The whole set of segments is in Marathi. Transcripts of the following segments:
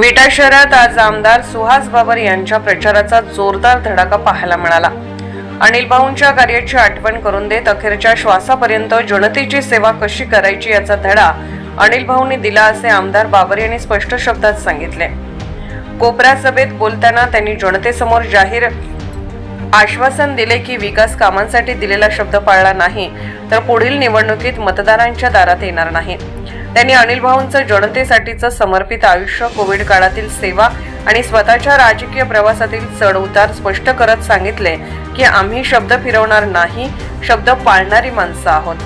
विटा शहरात आज आमदार सुहास बाबर यांच्या प्रचाराचा जोरदार धडाका पाहायला मिळाला. अनिल भाऊंच्या कार्याची आठवण करून देत अखेरच्या श्वासापर्यंत जनतेची सेवा कशी करायची याचा धडा अनिल भाऊंनी दिला असे आमदार बाबर यांनी स्पष्ट शब्दात सांगितले. कोपरा सभेत बोलताना त्यांनी जनतेसमोर जाहीर आश्वासन दिले की विकास कामांसाठी दिलेला शब्द पाळला नाही तर पुढील निवडणुकीत मतदारांच्या दारात येणार नाही. त्यांनी अनिल भाऊंचं जनतेसाठीचं समर्पित आयुष्य कोविड काळातील सेवा आणि स्वतःच्या राजकीय प्रवासातील चढ उतार स्पष्ट करत सांगितले की आम्ही शब्द फिरवणार नाही शब्द पाळणारी माणसं आहोत.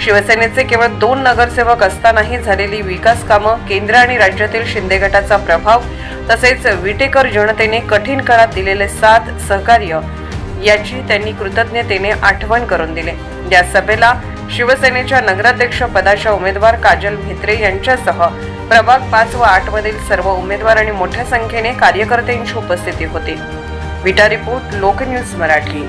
शिवसेनेचे केवळ दोन नगरसेवक असतानाही झालेली विकास कामं केंद्र आणि राज्यातील शिंदे गटाचा प्रभाव तसेच विटेकर जनतेने कठीण काळात दिलेले साथ सहकार्य याची त्यांनी कृतज्ञतेने आठवण करून दिले. या सभेला शिवसेनेच्या नगराध्यक्ष पदाच्या उमेदवार काजल म्हेत्रे यांच्यासह प्रभाग पाच व आठ मधील सर्व उमेदवार आणि मोठ्या संख्येने कार्यकर्त्यांची उपस्थिती होती. Vita report Lok news Marathi.